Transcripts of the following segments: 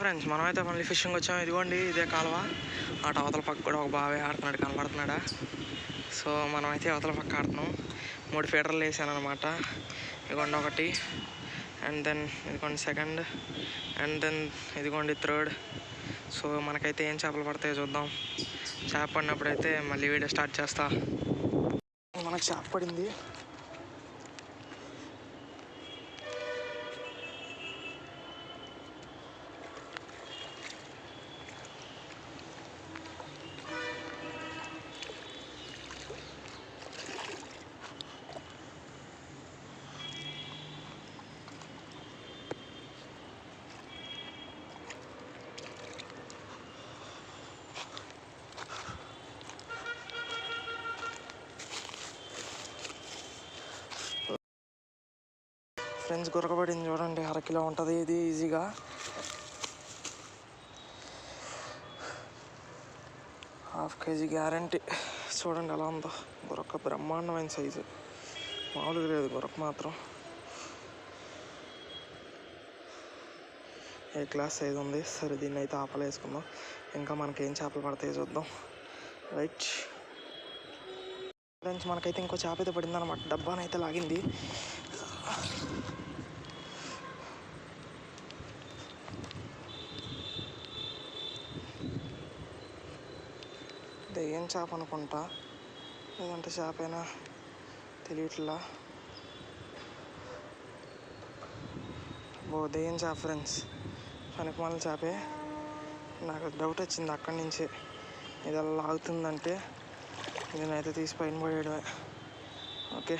Friends మనమైతే మళ్ళీ fishing వచ్చాం. ఇదిగోండి ఇదే కాలువ. అటు అవతల పక్క కూడా ఒక బావి ఆడుతున్నాడు కనబడుతున్నాడా? సో మనమైతే అవతల పక్క ఆడుతున్నాం. మూడు ఫీటర్లు వేసాను అనమాట ఇదిగోండి ఒకటి అండ్ దెన్ ఇదిగోండి సెకండ్ అండ్ దెన్ ఇదిగోండి థర్డ్. సో మనకైతే ఏం చేపలు పడతాయో చూద్దాం. చేప పడినప్పుడు అయితే మళ్ళీ వీడియో స్టార్ట్ చేస్తా. మనకు చేప పడింది. ఫ్రెండ్స్ గురకబడింది చూడండి అరకిలో ఉంటుంది ఇది ఈజీగా. Half KG guarantee. చూడండి ఎలా ఉందో. గురక బ్రహ్మాండమైన సైజు. మామూలుగా లేదు గురక మాత్రం. ఏ క్లాస్ సైజ్ ఉంది? సరే దీన్ని అయితే ఆపలేసుకుందాం ఇంకా మనకేం చేపలు పడతాయి చూద్దాం. రైట్. ఫ్రెండ్స్ మనకైతే ఇంకో చేప అయితే పడిందనమాట డబ్బానైతే లాగింది. దెయ్యం చేప అనుకుంటా? లేదంటే చేపైనా తెలియట్లా. ఓ దెయ్యం చేప ఫ్రెండ్స్? పనికిమాల చేపే నాకు డౌట్ వచ్చింది అక్కడి నుంచి. ఇది అలా లాగుతుందంటే నేనైతే తీసి పైన పడేయడమే ఓకే.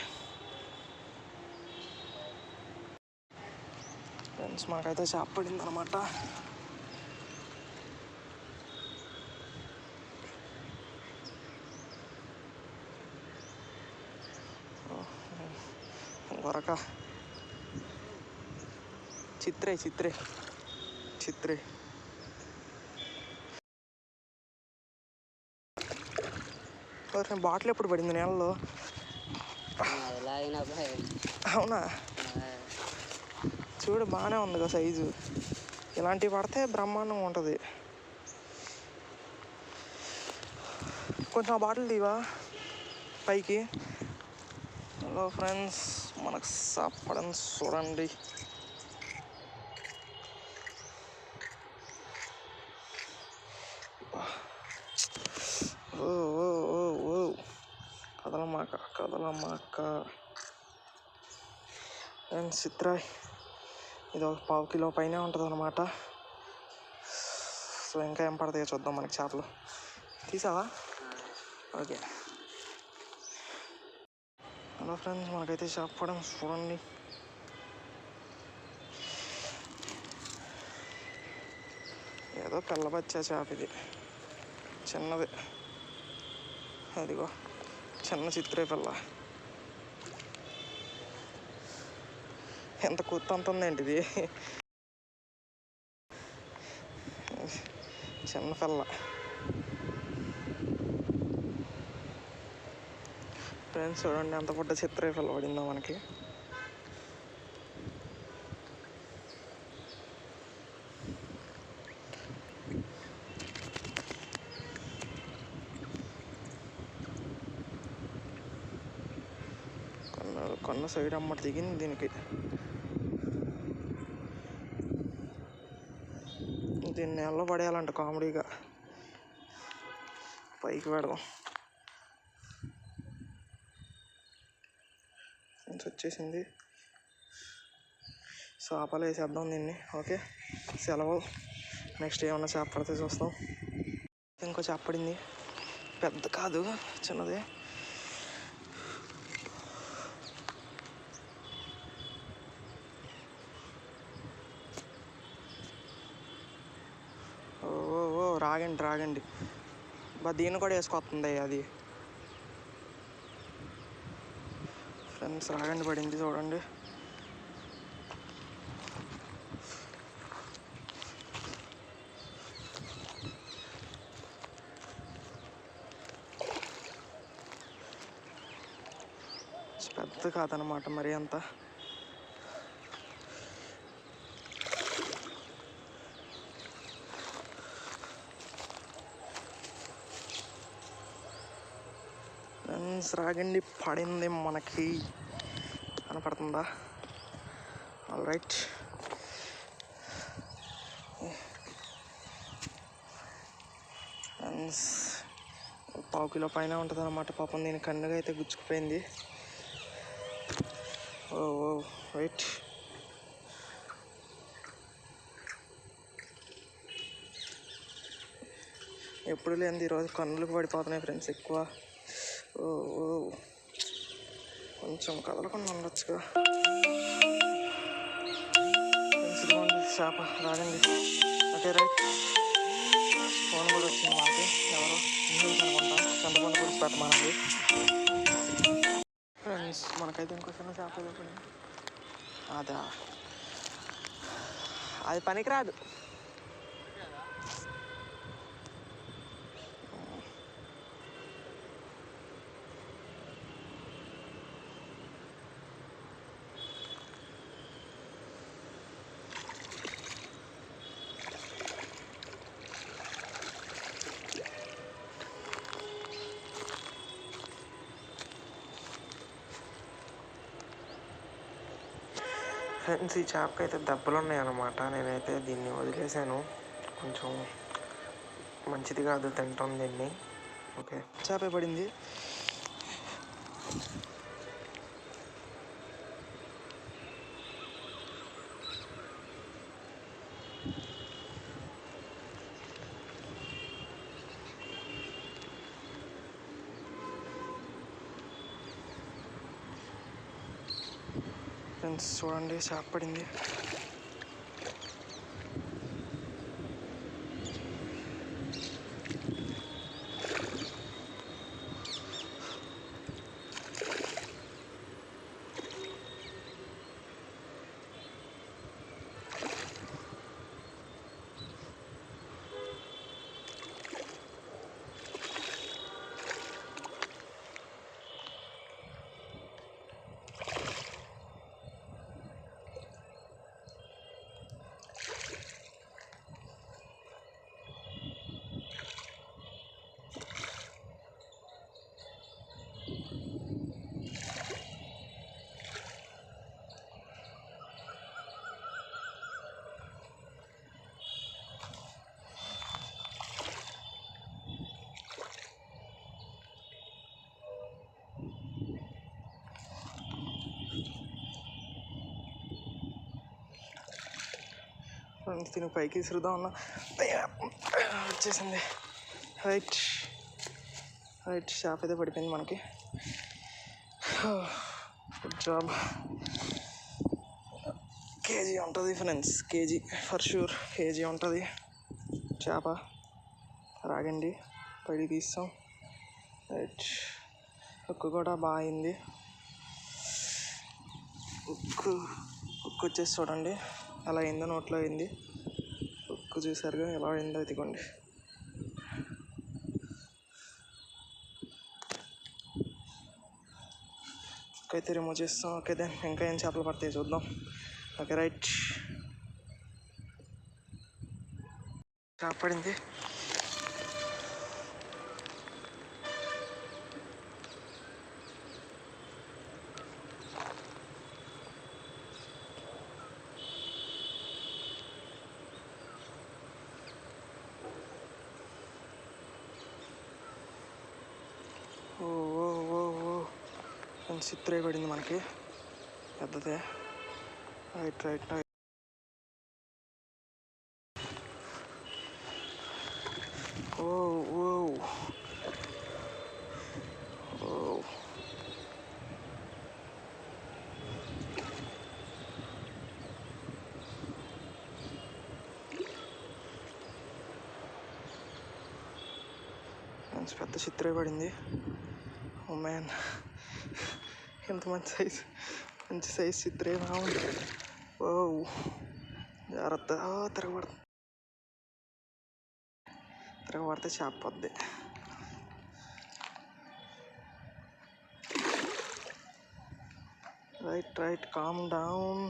ఫ్రెండ్స్ మాకైతే చేప పడింది అనమాట వరక చిత్రే చిత్రే చిత్రే. బాటిల్ ఎప్పుడు పడింది నేలలో? అవునా? చూడు బాగానే ఉంది కదా సైజు. ఇలాంటివి పడితే బ్రహ్మాండంగా ఉంటుంది. కొంచెం ఆ బాటిల్ తీవా? పైకి. Hello friends. మనకు సాపడం చూడండి. ఓ ఓ ఓ ఓ. కదలమాక కదలమాక. అండ్ చిత్రాయ్ ఇది ఒక పావు కిలో పైనే ఉంటుంది అనమాట సో ఇంకా ఏం పడతాయో చూద్దాం మనకి చేపలు. తీసావా? ఓకే. హలో ఫ్రెండ్స్ మనకైతే షాప్ పడం చూడండి. ఏదో కళ్ళబచ్చా చేప ఇది. చిన్నది. అదిగో చిన్న చిత్రే పిల్ల. ఎంత కొత్త అంత ఇది చిన్న పిల్ల. ఫ్రెండ్స్ చూడండి ఎంత పెద్ద చిత్ర పడిందో మనకి. కొన్న కొన్న సైడ్ అమ్మట దిగింది దీనికి. దీన్ని నెలలో పడేయాలంట కామెడీగా. పైకి పెడదాం. వచ్చేసింది. వచ్చేసింది చేపలు వేసేద్దాం దీన్ని. ఓకే. సెలవు. నెక్స్ట్ ఏమన్నా చేప పడితే చూస్తాం. ఇంకో చేప పడింది. పెద్ద కాదు చిన్నది. ఓ ఓ ఓ రాగండి రాగండి. బా దీన్ని కూడా వేసుకొస్తుంది అది. ఫ్రెండ్స్ రాగండి పడింది చూడండి. పెద్ద కాదనమాట మరి అంతా. ఫ్రెండ్స్ రాగండి పడింది మనకి కనపడుతుందా? ఆల్ రైట్ ఫ్రెండ్స్ పావు కిలో పైన ఉంటుంది అనమాట పాపం దీని కన్నుగా అయితే గుచ్చుకుపోయింది. ఓ ఓ రైట్ ఎప్పుడు లేదు ఈరోజు కన్నులకు పడిపోతున్నాయి ఫ్రెండ్స్ ఎక్కువ. కొంచెం కదలకుండా ఉండొచ్చుగా. చేప రాగండి. Okay right. ఫోన్ కూడా వచ్చింది మాకు. ఎవరు? ఇంగ్లీష్ అనుకుంటా చంద్రబాబు గురించి ఫ్రెండ్స్ మనకైతే ఇంకో చిన్న చేప అదా. అది పనికిరాదు. ఫ్రెండ్స్ ఈ చేపకి అయితే దెబ్బలు ఉన్నాయన్నమాట నేనైతే దీన్ని వదిలేసాను. కొంచెం మంచిది కాదు తింటాం దీన్ని. ఓకే. చేప పడింది. ఫ్రెండ్స్ చూడండి చేప పడింది. తిని దీన్ని పైకి విసురుదాం అన్న. వచ్చేసింది. రైట్ రైట్ షాప్ అయితే పడిపోయింది మనకి. గుడ్ జాబ్ కేజీ ఉంటుంది friends KG for sure KG ఉంటుంది. చేప రాగండి. పడి తీస్తాం. రైట్ ఉక్కు కూడా బాగా అయింది. ఉక్కు ఉక్కు వచ్చేసి చూడండి. అలా అయిందో నోట్లో అయింది. ఉక్కు చూసారుగా ఎలా అయిందో ఇదిగోండి. అయితే రిమూవ్ చేస్తాం ఓకే దెన్ ఇంకా ఏం చేపలు పడతాయి చూద్దాం. ఓకే రైట్ చేపడింది పడింది ఓ ఓ ఓ ఓ ఫ్రెండ్స్ పడింది మనకి. పెద్దదే. Right right right oh oh. పెద్ద చిత్రే పడింది ఓ oh, మ్యాన్ ఎంత మంచి సైజ్ మంచి సైజ్ చిత్రే బాగుంది ఓ జాగ్రత్త ఓ తిరగబడుతుంది తిరగబడితే చేప పొద్ది right right calm down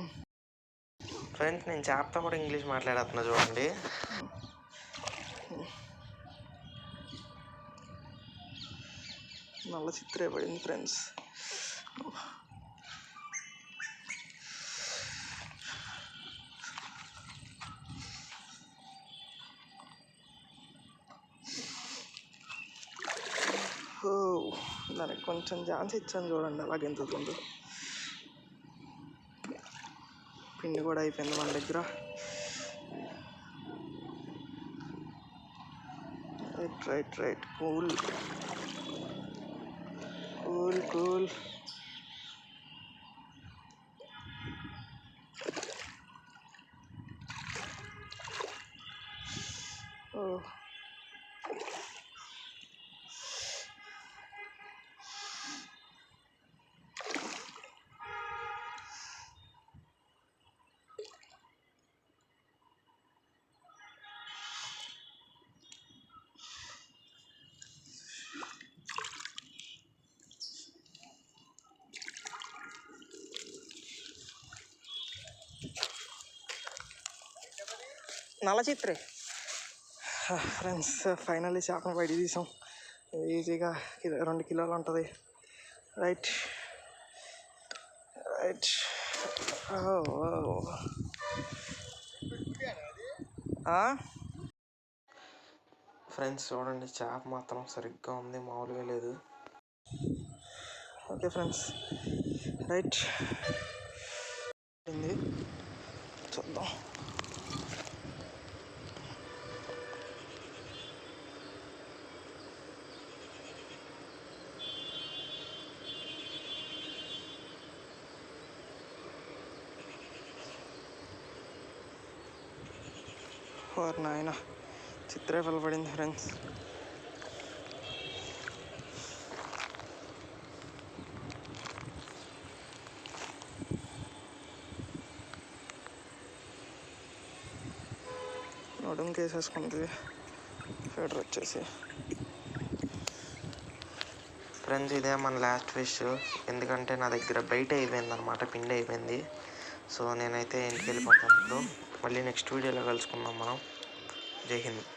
friends నేను చేపతో కూడా ఇంగ్లీష్ మాట్లాడుతున్నా చూడండి. నల్ల చిత్రే పడింది ఫ్రెండ్స్ దానికి కొంచెం ఛాన్స్ ఇచ్చాను చూడండి అలాగే ఎంతుందో పిండి కూడా అయిపోయింది మన దగ్గర right right right cool cool cool oh నల్ల చిత్రే ఫ్రెండ్స్ ఫైనల్లీ చేపను బయట తీసాం. ఈజీగా కిలో రెండు కిలోలు ఉంటుంది. రైట్. రైట్. ఫ్రెండ్స్ చూడండి చేప మాత్రం సరిగ్గా ఉంది మామూలుగా లేదు. Okay friends. రైట్. చూద్దాం. ఓర్ నాయన. చిత్రే పడింది ఫ్రెండ్స్ నడుము కేసేసుకుంది. ఫీడర్ వచ్చేసి. ఫ్రెండ్స్ ఇదే మన లాస్ట్ ఫిష్ ఎందుకంటే నా దగ్గర బయట అయిపోయింది అనమాట పిండి అయిపోయింది. సో నేనైతే ఇంటికి వెళ్ళిపోతాను మళ్ళీ నెక్స్ట్ వీడియోలో కలుసుకుందాం మనం. జై హింద్.